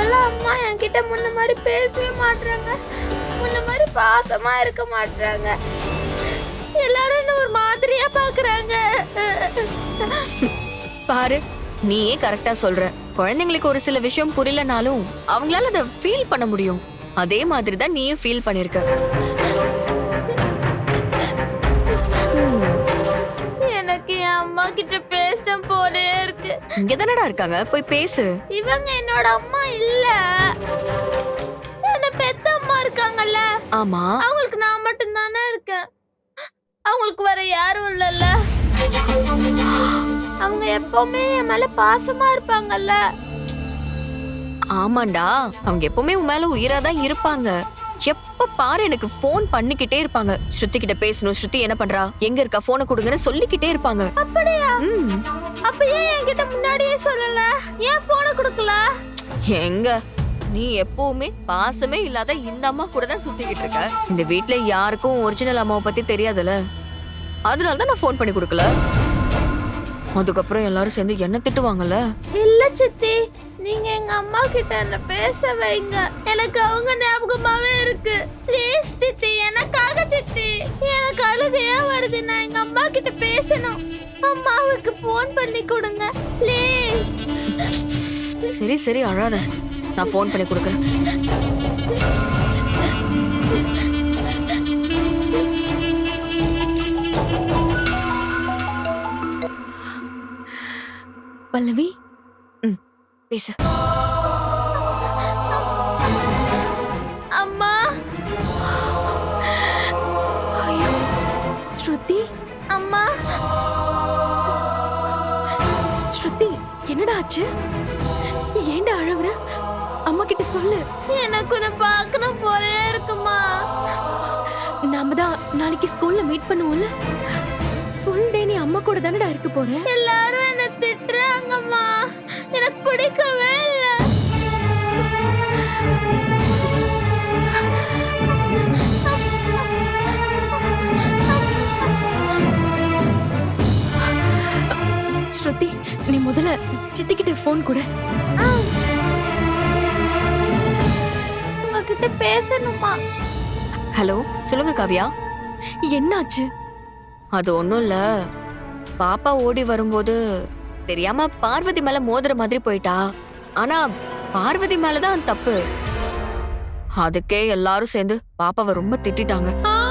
இப்பெல்லாம் அம்மா என்கிட்ட முன்ன மாதிரி பேசவே மாட்றாங்க. முன்ன மாதிரி பாசமா இருக்க மாட்றாங்க. எல்லாரும் என்ன ஒரு மாதிரியா பாக்குறாங்க. பாரு நீயே கரெக்டா சொல்ற. குழந்தைங்களுக்கு ஒரு சில விஷயம் புரியலனாலும் அவங்களால அதை ஃபீல் பண்ண முடியும். அதே மாதிரி தான் நீயும் ஃபீல் பண்ணிருக்க. இங்க தானடா இருக்காங்க? போய் பேசு. இவங்க என்னோட அம்மா இல்ல. என்ன பெத்த அம்மா இருக்காங்கல்ல. ஆமா. அவங்களுக்கு நான் மட்டும் தானே இருக்கேன். அவங்களுக்கு வேற யாரும் இல்லல்ல. அவங்க எப்பவுமே என் மேல பாசமா இருப்பாங்கல்ல. ஆமாண்டா. அவங்க எப்பவுமே உன் மேல உயிரா தான் இருப்பாங்க. எப்ப பாரு எனக்கு ஃபோன் பண்ணிக்கிட்டே இருப்பாங்க. ஸ்ருதி கிட்ட பேசணும். ஸ்ருதி என்ன பண்றா? எங்க இருக்கா? போனை கொடுங்கன்னு சொல்லிக்கிட்டே இருப்பாங்க. அப்படியா? ம். அப்ப ஏன் என்கிட்ட முன்னாடியே சொல்லல? ஏன் போனை கொடுக்கல? எங்க? நீ எப்பவுமே பாசமே இல்லாத இந்த அம்மா கூட தான் சுத்திக்கிட்டு இருக்க. இந்த வீட்ல யாருக்கும் ஒரிஜினல் அம்மாவை பத்தி தெரியாதுல. அதனால தான் நான் ஃபோன் பண்ணி கொடுக்கல. அதுக்கப்புறம் எல்லாரும் சேர்ந்து என்ன திட்டுவாங்கல்ல? இல்ல சித்தி. நீங்க எங்க அம்மா கிட்ட என்ன பேச வைங்க. எனக்கு அவங்க ஞாபகமாவே இருக்கு. ப்ளீஸ் சித்தி எனக்காக சித்தி. எனக்கு அழுகையா வருது. நான் எங்க அம்மா கிட்ட பேசணும். அம்மாவுக்கு ஃபோன் பண்ணி கொடுங்க ப்ளீஸ் சரி சரி அழாத. நான் ஃபோன் பண்ணி கொடுக்குறேன். பல்லவி பேசு. அம்மா. ஸ்ருதி அம்மா. ஸ்ருதி என்னடா ஆச்சு? ஏன்டா அழவுற? அம்மா கிட்ட சொல்லு. எனக்கு உன்னை பார்க்கணும் போலே இருக்குமா? நாம தான் நாளைக்கு ஸ்கூல்ல மீட் பண்ணுவோம்ல. ஃபுல் டே நீ அம்மா கூட தானடா இருக்க போற? எல்லாரும் நீ முதல்ல சித்திக்கிட்ட ஃபோன் கொடு. உங்ககிட்ட பேசணுமா? ஹலோ சொல்லுங்க காவியா. என்னாச்சு? அது ஒண்ணும் இல்ல. பாப்பா ஓடி வரும்போது தெரியாம பார்வதி மேல மோதுற மாதிரி போயிட்டா. ஆனா பார்வதி மேலதான் தப்பு. அதுக்கே எல்லாரும் சேர்ந்து பாப்பாவை ரொம்ப திட்டிட்டாங்க. ஆ.